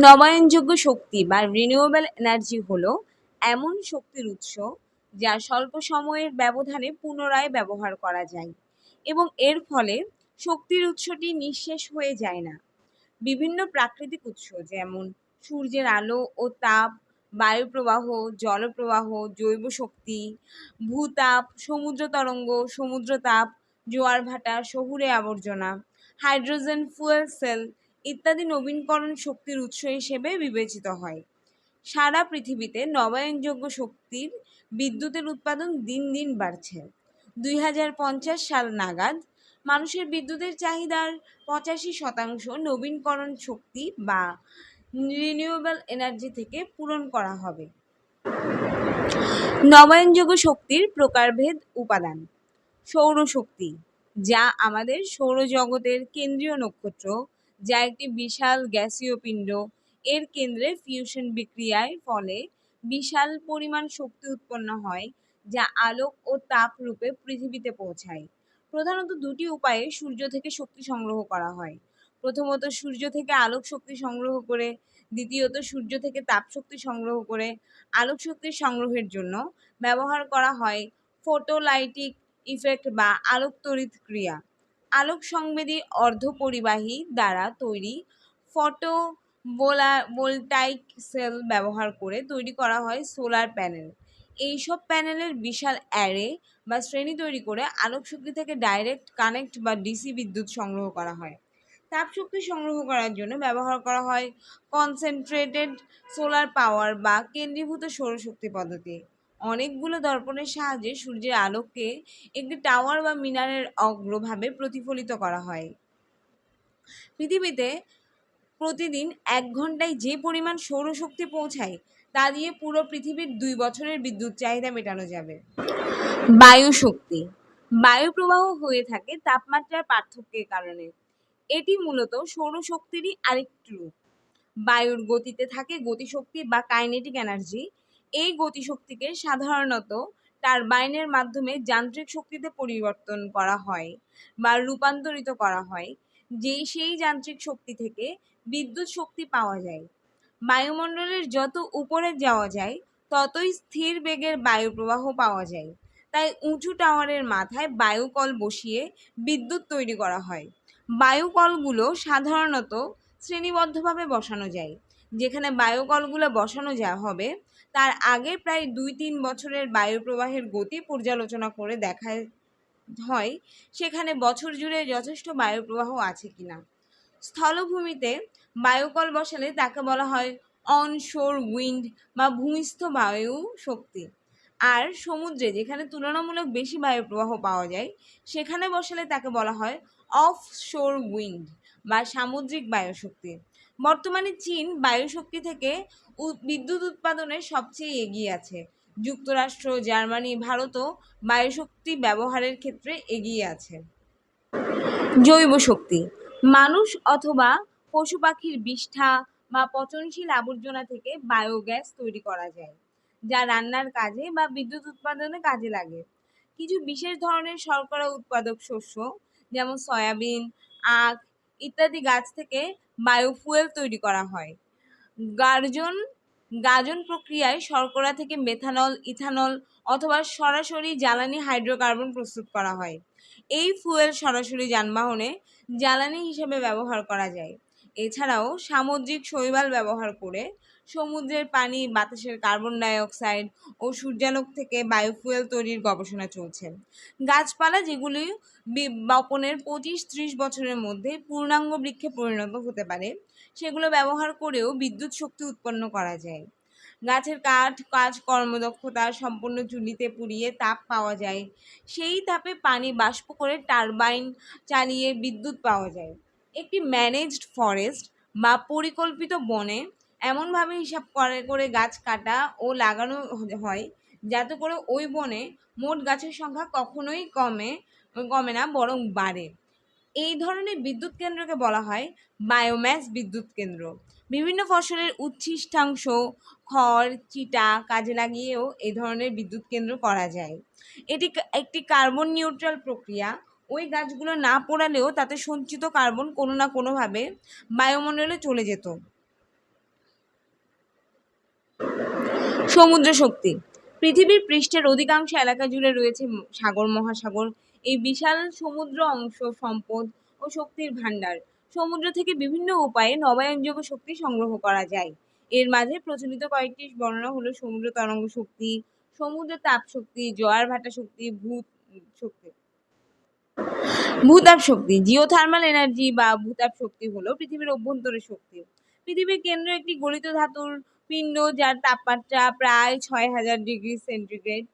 নবায়নযোগ্য শক্তি বা renewable energy হলো এমন শক্তির উৎস যা স্বল্প সময়ের ব্যবধানে পুনরায় ব্যবহার করা যায় এবং এর ফলে শক্তির উৎসটি নিঃশেষ হয়ে যায় না। বিভিন্ন প্রাকৃতিক উৎস যেমন সূর্যের আলো ও তাপ, বায়ুপ্রবাহ, জলপ্রবাহ, জৈব শক্তি, ভূতাপ, সমুদ্র তরঙ্গ, সমুদ্র তাপ, জোয়ার ভাটা, শহুরে আবর্জনা, হাইড্রোজেন, ফুয়েল সেল ইত্যাদি নবীনকরণ শক্তির উৎস হিসেবে বিবেচিত হয়। সারা পৃথিবীতে নবায়নযোগ্য শক্তির বিদ্যুতের উৎপাদন দিন দিন বাড়ছে। দুই হাজার পঞ্চাশ সাল নাগাদ মানুষের বিদ্যুতের চাহিদার পঁচাশি শতাংশ নবীনকরণ শক্তি বা রিনিউয়েবল এনার্জি থেকে পূরণ করা হবে। নবায়নযোগ্য শক্তির প্রকারভেদ উপাদান। সৌরশক্তি, যা আমাদের সৌরজগতের কেন্দ্রীয় নক্ষত্র যা একটি বিশাল গ্যাসীয় পিণ্ড। এর কেন্দ্রে ফিউশন বিক্রিয়ায় ফলে বিশাল পরিমাণ শক্তি উৎপন্ন হয়, যা আলোক ও তাপ রূপে পৃথিবীতে পৌঁছায়। প্রধানত দুটি উপায়ে সূর্য থেকে শক্তি সংগ্রহ করা হয়। প্রথমত, সূর্য থেকে আলোক শক্তি সংগ্রহ করে, দ্বিতীয়ত, সূর্য থেকে তাপ শক্তি সংগ্রহ করে আলোক শক্তি সংগ্রহের জন্য ব্যবহার করা হয় ফটোলাইটিক ইফেক্ট বা আলোক তড়িৎ ক্রিয়া। আলোক সংবেদী অর্ধপরিবাহী দ্বারা তৈরি ফটো বোলা ভোল্টাইক সেল ব্যবহার করে তৈরি করা হয় সোলার প্যানেল। এইসব প্যানেলের বিশাল অ্যারে বা শ্রেণি তৈরি করে আলোক শক্তি থেকে ডাইরেক্ট কানেক্ট বা ডিসি বিদ্যুৎ সংগ্রহ করা হয়। তাপশক্তি সংগ্রহ করার জন্য ব্যবহার করা হয় কনসেন্ট্রেটেড সোলার পাওয়ার বা কেন্দ্রীভূত সৌরশক্তি পদ্ধতি। অনেকগুলো দর্পণের সাহায্যে সূর্যের আলোককে একটি টাওয়ার বা মিনারের অগ্রভাবে প্রতিফলিত করা হয়। পৃথিবীতে প্রতিদিন এক ঘন্টায় যে পরিমাণ সৌরশক্তি পৌঁছায়, তা দিয়ে পুরো পৃথিবীর দুই বছরের বিদ্যুৎ চাহিদা মেটানো যাবে। বায়ু শক্তি বায়ু প্রবাহ হয়ে থাকে তাপমাত্রার পার্থক্যের কারণে। এটি মূলত সৌরশক্তিরই আরেকটি রূপ। বায়ুর গতিতে থাকে গতিশক্তি বা কাইনেটিক এনার্জি এই গতিশক্তিকে সাধারণত টারবাইনের মাধ্যমে যান্ত্রিক শক্তিতে পরিবর্তন করা হয় বা রূপান্তরিত করা হয়, যেই সেই যান্ত্রিক শক্তি থেকে বিদ্যুৎ শক্তি পাওয়া যায়। বায়ুমণ্ডলের যত উপরে যাওয়া যায়, ততই স্থির বেগের বায়ু প্রবাহ পাওয়া যায়। তাই উঁচু টাওয়ারের মাথায় বায়ুকল বসিয়ে বিদ্যুৎ তৈরি করা হয়। বায়ুকলগুলো সাধারণত শ্রেণীবদ্ধভাবে বসানো যায়। যেখানে বায়ুকলগুলো বসানো যা হবে, তার আগে প্রায় দুই তিন বছরের বায়ু প্রবাহের গতি পর্যালোচনা করে দেখা হয়, সেখানে বছর জুড়ে যথেষ্ট বায়ু প্রবাহ আছে কিনা। স্থলভূমিতে বায়ুকল বসালে তাকে বলা হয় অনশোর উইন্ড বা ভূমিস্থ বায়ু শক্তি আর সমুদ্রে যেখানে তুলনামূলক বেশি বায়ু প্রবাহ পাওয়া যায়, সেখানে বসালে তাকে বলা হয় অফ শোর উইন্ড বা সামুদ্রিক বায়ুশক্তি। বর্তমানে চীন বায়ুশক্তি থেকে বিদ্যুৎ উৎপাদনে সবচেয়ে এগিয়ে আছে। যুক্তরাষ্ট্র, জার্মানি, ভারতও বায়ুশক্তি ব্যবহারের ক্ষেত্রে এগিয়ে আছে। জৈব শক্তি। মানুষ অথবা পশু পাখির বিষ্ঠা বা পচনশীল আবর্জনা থেকে বায়োগ্যাস তৈরি করা যায়, যা রান্নার কাজে বা বিদ্যুৎ উৎপাদনে কাজে লাগে। কিছু বিশেষ ধরনের শর্করা উৎপাদক শস্য, যেমন সয়াবিন, আখ ইত্যাদি গাছ থেকে বায়োফুয়েল তৈরি করা হয়। গার্জন, গাজন প্রক্রিয়ায় শর্করা থেকে মেথানল ইথানল অথবা সরাসরি জ্বালানি হাইড্রোকার্বন প্রস্তুত করা হয়। এই ফুয়েল সরাসরি যানবাহনে জ্বালানি হিসেবে ব্যবহার করা যায়। এছাড়াও সামুদ্রিক শৈবাল ব্যবহার করে সমুদ্রের পানি, বাতাসের কার্বন ডাইঅক্সাইড ও সূর্যালোক থেকে বায়োফুয়েল তৈরির গবেষণা চলছে। গাছপালা যেগুলি বপনের পঁচিশ ত্রিশ বছরের মধ্যে পূর্ণাঙ্গ বৃক্ষে পরিণত হতে পারে, সেগুলো ব্যবহার করেও বিদ্যুৎ শক্তি উৎপন্ন করা যায়। গাছের কাঠ, কাজ কর্মদক্ষতা সম্পূর্ণ চুলিতে পুড়িয়ে তাপ পাওয়া যায়। সেই তাপে পানি বাষ্প করে টারবাইন চালিয়ে বিদ্যুৎ পাওয়া যায়। একটি ম্যানেজড ফরেস্ট বা পরিকল্পিত বনে এমনভাবে হিসাব করে করে গাছ কাটা ও লাগানো হয়, যাতে করে ওই বনে মোট গাছের সংখ্যা কখনোই কমে কমে না, বরং বাড়ে। এই ধরনের বিদ্যুৎ কেন্দ্রকে বলা হয় বায়োম্যাস বিদ্যুৎ কেন্দ্র। বিভিন্ন ফসলের উচ্ছিষ্টাংশ, খড়, চিটা কাজে লাগিয়েও এই ধরনের বিদ্যুৎ কেন্দ্র করা যায়। এটি একটি কার্বন নিউট্রাল প্রক্রিয়া। ওই গাছগুলো না পোড়ালেও তাতে সঞ্চিত কার্বন কোনো না কোনোভাবে বায়ুমণ্ডলে চলে যেত। সমুদ্র শক্তি পৃথিবীর পৃষ্ঠের অধিকাংশ এলাকা জুড়ে রয়েছে সাগর, মহাসাগর। এই বিশাল সমুদ্র অংশ, সম্পদ ও শক্তির ভাণ্ডার। সমুদ্র থেকে বিভিন্ন উপায়ে নবায়নযোগ্য শক্তি সংগ্রহ করা যায়। এর মাঝে প্রচলিত কয়েকটি বর্ণনা হলো সমুদ্র তরঙ্গ শক্তি, সমুদ্র তাপ শক্তি, জোয়ার ভাটা শক্তি, ভূত শক্তি। ভূতাপ শক্তি জিওথার্মাল এনার্জি বা ভূতাপ শক্তি হলো পৃথিবীর অভ্যন্তরের শক্তি। পৃথিবীর কেন্দ্র একটি গলিত ধাতুর পিণ্ড যার তাপমাত্রা প্রায় ছয় হাজার ডিগ্রি সেন্টিগ্রেড।